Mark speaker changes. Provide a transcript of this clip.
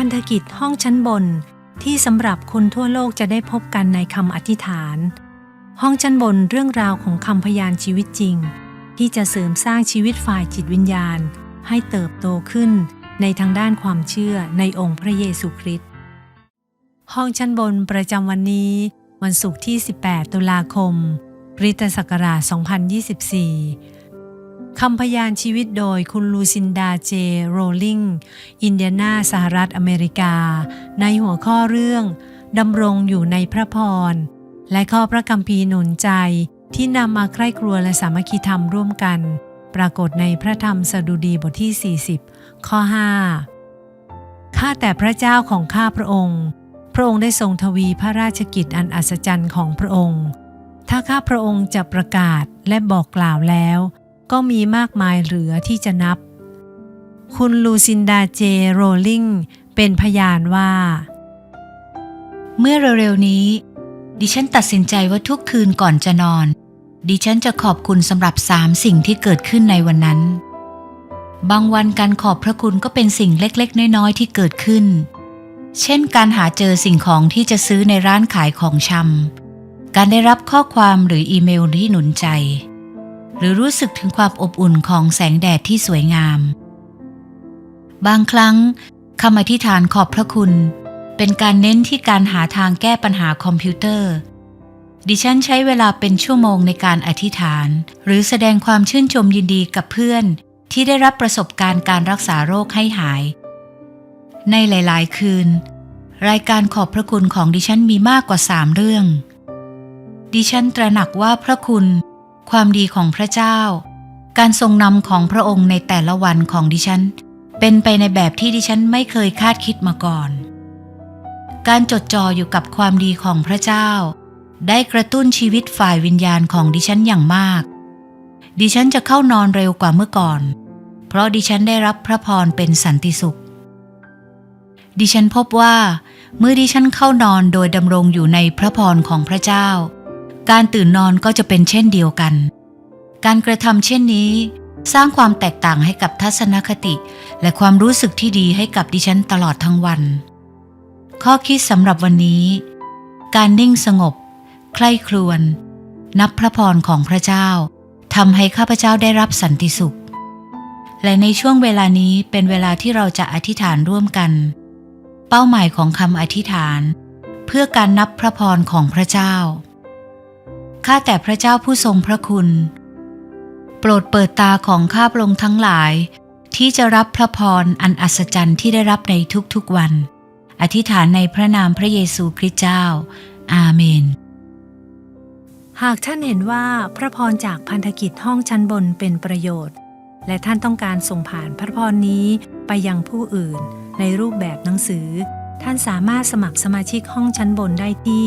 Speaker 1: พันธกิจห้องชั้นบน ที่สำหรับคนทั่วโลกจะได้พบกันในคำอธิษฐาน ห้องชั้นบนเรื่องราวของคำพยานชีวิตจริง ที่จะเสริมสร้างชีวิตฝ่ายจิตวิญญาณ ให้เติบโตขึ้นในทางด้านความเชื่อในองค์พระเยซูคริสต์ห้องชั้นบนประจำวันนี้ วันศุกร์ที่ 18 ตุลาคม ริสตศักราช 2024 คำพยานชีวิตโดยคุณลูซินดาเจ โรลลิง อินเดียนาสหรัฐอเมริกา ในหัวข้อเรื่องดำรงอยู่ในพระพร และข้อพระคัมภีร์หนุนใจที่นำมาใคร่ครัวและสามัคคีธรรมร่วมกัน ปรากฏในพระธรรมสดุดีบทที่ 40 ข้อ 5 ข้าแต่พระเจ้าของข้าพระองค์ พระองค์ได้ทรงทวีพระราชกิจอันอัศจรรย์ของพระองค์ ถ้าข้าพระองค์จะประกาศและบอกกล่าวแล้ว ก็มีมากมายเหลือที่จะนับ คุณลูซินดาเจโรลลิงเป็นพยานว่า
Speaker 2: เมื่อเร็วๆนี้ ดิฉันตัดสินใจว่าทุกคืนก่อนจะนอน ดิฉันจะขอบคุณสำหรับสามสิ่งที่เกิดขึ้นในวันนั้น บางวันการขอบพระคุณก็เป็นสิ่งเล็กๆ น้อยๆ ที่เกิดขึ้น เช่นการหาเจอสิ่งของที่จะซื้อในร้านขายของชำการได้รับข้อความหรืออีเมลที่หนุนใจ หรือรู้สึกถึงความอบอุ่นของแสงแดดที่สวยงาม บางครั้งคำอธิษฐานขอบพระคุณ เป็นการเน้นที่การหาทางแก้ปัญหาคอมพิวเตอร์ ดิฉันใช้เวลาเป็นชั่วโมงในการอธิษฐาน หรือแสดงความชื่นชมยินดีกับเพื่อน ที่ได้รับประสบการณ์การรักษาโรคให้หาย ในหลาย ๆ คืน รายการขอบพระคุณของดิฉันมีมากกว่าสามเรื่อง ดิฉันตระหนักว่าพระคุณ ความดีของพระเจ้า การทรงนำของพระองค์ในแต่ละวันของดิฉัน เป็นไปในแบบที่ดิฉันไม่เคยคาดคิดมาก่อน การจดจ่ออยู่กับความดีของพระเจ้า ได้กระตุ้นชีวิตฝ่ายวิญญาณของดิฉันอย่างมาก ดิฉันจะเข้านอนเร็วกว่าเมื่อก่อน เพราะดิฉันได้รับพระพรเป็นสันติสุข ดิฉันพบว่า เมื่อดิฉันเข้านอนโดยดำรงอยู่ในพระพรของพระเจ้า การตื่นนอนก็จะเป็นเช่นเดียวกัน การกระทำเช่นนี้ สร้างความแตกต่างให้กับทัศนคติ และความรู้สึกที่ดีให้กับดิฉันตลอดทั้งวัน ข้อคิดสำหรับวันนี้ การนิ่งสงบ ใคร่ครวญนับพระพรของพระเจ้าทำให้ข้าพเจ้าได้รับสันติสุข และในช่วงเวลานี้เป็นเวลาที่เราจะอธิษฐานร่วมกัน เป้าหมายของคำอธิษฐาน เพื่อการนับพระพรของพระเจ้า ข้าแต่พระเจ้าผู้ทรงพระคุณ โปรดเปิดตาของข้าพระองค์ทั้งหลาย ที่จะรับพระพรอันอัศจรรย์ที่ได้รับในทุกๆวัน อธิษฐานในพระนามพระเยซูคริสต์เจ้า อาเมน
Speaker 1: หากท่านเห็นว่าพระพรจากพันธกิจห้องชั้นบนเป็นประโยชน์ และท่านต้องการส่งผ่านพระพรนี้ไปยังผู้อื่นในรูปแบบหนังสือ ท่านสามารถสมัครสมาชิกห้องชั้นบนได้ที่